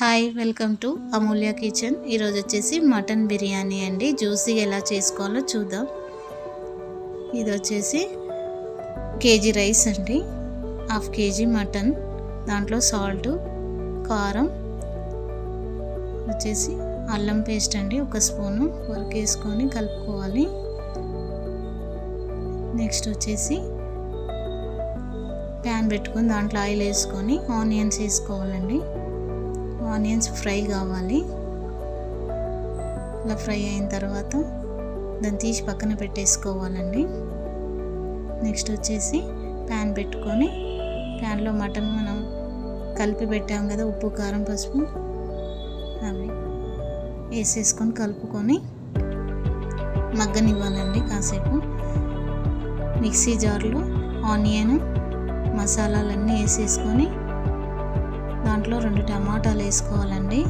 Hi welcome to Amulya kitchen. ఈరోజు వచ్చేసి mutton biryani అండి. జ్యూసీ ఎలా చేసుకోవాలో చూద్దాం. ఇది వచ్చేసి కేజీ రైస్ అండి. హాఫ్ కేజీ మటన్ దాంట్లో సాల్ట్ కారం వచ్చేసి అల్లం పేస్ట్ అండి. ఒక స్పూను వరకు వేసుకొని కలుపుకోవాలి. నెక్స్ట్ వచ్చేసి ప్యాన్ పెట్టుకొని దాంట్లో ఆయిల్ వేసుకొని ఆనియన్స్ వేసుకోవాలండి. ఆనియన్స్ ఫ్రై కావాలి. ఇలా ఫ్రై అయిన తర్వాత దాన్ని తీసి పక్కన పెట్టేసుకోవాలండి. నెక్స్ట్ వచ్చేసి ప్యాన్ పెట్టుకొని ప్యాన్లో మటన్ మనం కలిపి పెట్టాం కదా ఉప్పు కారం పసుపు అవి వేసేసుకొని కలుపుకొని మగ్గనివ్వాలండి కాసేపు. మిక్సీ జార్లో ఆనియన్ మసాలాలన్నీ వేసేసుకొని దాంట్లో రెండు టమాటాలు వేసుకోవాలండి.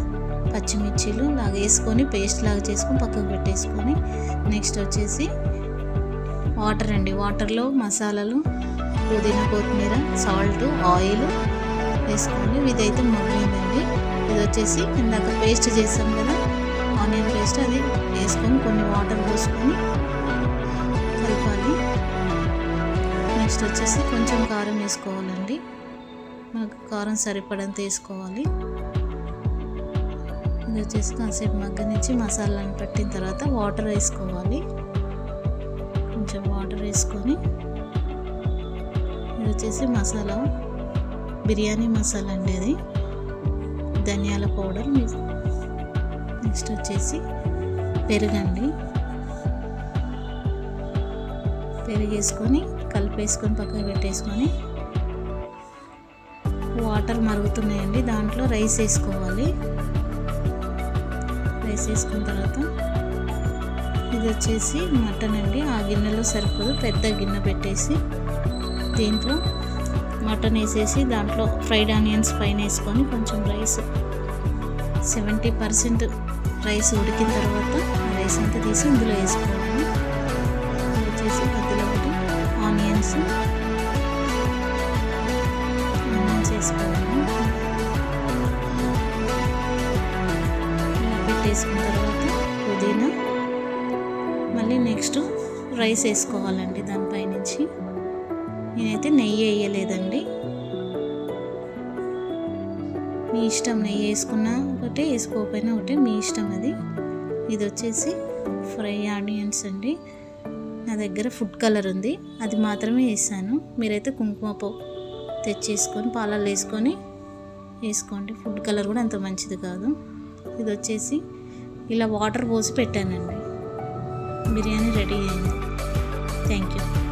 పచ్చిమిర్చీలు లాగా వేసుకొని పేస్ట్ లాగా చేసుకొని పక్కకు పెట్టేసుకొని నెక్స్ట్ వచ్చేసి వాటర్ అండి. వాటర్లో మసాలాలు పుదీనా కొత్తిమీర సాల్ట్ ఆయిల్ వేసుకొని ఇదైతే మగ్గిందండి. ఇది వచ్చేసి ఇందాక పేస్ట్ చేసాం కదా ఆనియన్ పేస్ట్ అది వేసుకొని కొన్ని వాటర్ పోసుకొని కలపాలి. నెక్స్ట్ వచ్చేసి కొంచెం కారం వేసుకోవాలండి. మాకు కారం సరిపడంత వేసుకోవాలి ఇది వచ్చేసి కాసేపు మగ్గనిచ్చి మసాలాను పట్టిన తర్వాత వాటర్ వేసుకోవాలి. కొంచెం వాటర్ వేసుకొని ఇది వచ్చేసి మసాలా బిర్యానీ మసాలా అండి అది. ధనియాల పౌడర్ నెక్స్ట్ వచ్చేసి పెరుగండి. పెరుగు వేసుకొని కలిపేసుకొని పక్కన పెట్టేసుకొని వాటర్ మరుగుతున్నాయండి. దాంట్లో రైస్ వేసుకోవాలి. రైస్ వేసుకున్న తర్వాత ఇది వచ్చేసి మటన్ అండి. ఆ గిన్నెలో సరిపోదు. పెద్ద గిన్నె పెట్టేసి దీంట్లో మటన్ వేసేసి దాంట్లో ఫ్రైడ్ ఆనియన్స్ పైన వేసుకొని కొంచెం రైస్ సెవెంటీ పర్సెంట్ రైస్ ఉడికిన తర్వాత రైస్ అంతా తీసి ఇందులో వేసుకోవాలి. వచ్చేసి మధ్యలో ఒకటి ఆనియన్స్ వేసుకున్న తర్వాత పుదీనా మళ్ళీ నెక్స్ట్ రైస్ వేసుకోవాలండి దానిపై నుంచి నేనైతే నెయ్యి వేయలేదండి. మీ ఇష్టం నెయ్యి వేసుకున్నా ఒకటే వేసుకోకపోయినా ఒకటి మీ ఇష్టం అది. ఇది వచ్చేసి ఫ్రై ఆనియన్స్ అండి. నా దగ్గర ఫుడ్ కలర్ ఉంది. అది మాత్రమే వేసాను. మీరైతే కుంకుమ పో తెచ్చేసుకొని పాలల్లో వేసుకొని వేసుకోండి. ఫుడ్ కలర్ కూడా అంత మంచిది కాదు. ఇది వచ్చేసి ఇలా వాటర్ పోసి పెట్టానండి. బిర్యానీ రెడీ అయింది. Thank you.